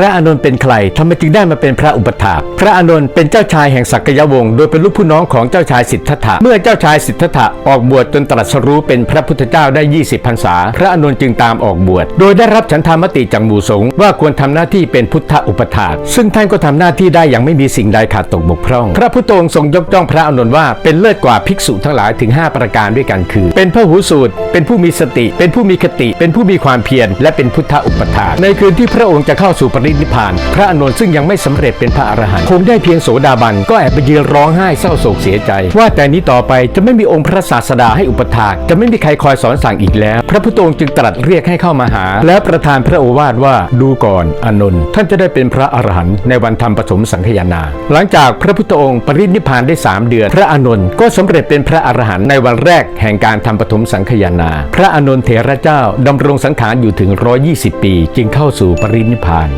พระอานนท์เป็นใครทำไมจึงได้มาเป็นพระอุปถาพระอานนท์เป็นเจ้าชายแห่งสักยวงศ์โดยเป็นลูกผู้น้องของเจ้าชายสิทธัตถะเมื่อเจ้าชายสิทธัตถะออกบวชจนตรัสรู้เป็นพระพุทธเจ้าได้ 20พรรษา พระอานนท์จึงตามออกบวช โดยได้รับฉันทามติจากหมู่สงฆ์ว่าควรทำหน้าที่เป็นพุทธอุปถาซึ่งท่านก็ทำหน้าที่ได้อย่างไม่มีสิ่งใดขาดตกบกพร่อง พระพุทธองค์ทรงยกย่องพระอานนท์ว่าเป็นเลิศกว่าภิกษุทั้งหลายถึง 5 ประการด้วยกันคือ เป็นพระหูสูตร เป็นผู้มีสติ เป็นผู้มีคติ เป็นผู้มีความเพียร และเป็นพุทธอุปถาในคืนที่พระองค์จะเข้าสู่ปรินิพพาน พระอนนท์ซึ่งยังไม่สำเร็จเป็นพระอรหันต์คงได้เพียงโสดาบัน ก็แอบไปยืนร้องไห้เศร้าโศกเสียใจ ว่าแต่นี้ต่อไปจะไม่มีองค์พระศาสดาให้อุปถากจะไม่มีใครคอยสอนสั่งอีกแล้ว พระพุทธองค์จึงตรัสเรียกให้เข้ามาหา แล้วประทานพระโอวาทว่าดูก่อนอนนท์ท่านจะได้เป็นพระอรหันต์ในวันทำปฐมสังฆยานา หลังจากพระพุทธองค์ปรินิพานได้ 3 เดือน พระอนนท์ก็สำเร็จเป็นพระอรหันต์ในวันแรกแห่งการทำปฐมสังฆยานา พระอนนท์เถระเจ้าดำรงสังขารอยู่ถึง 120 ปี จึงเข้าสู่ปรินิพาน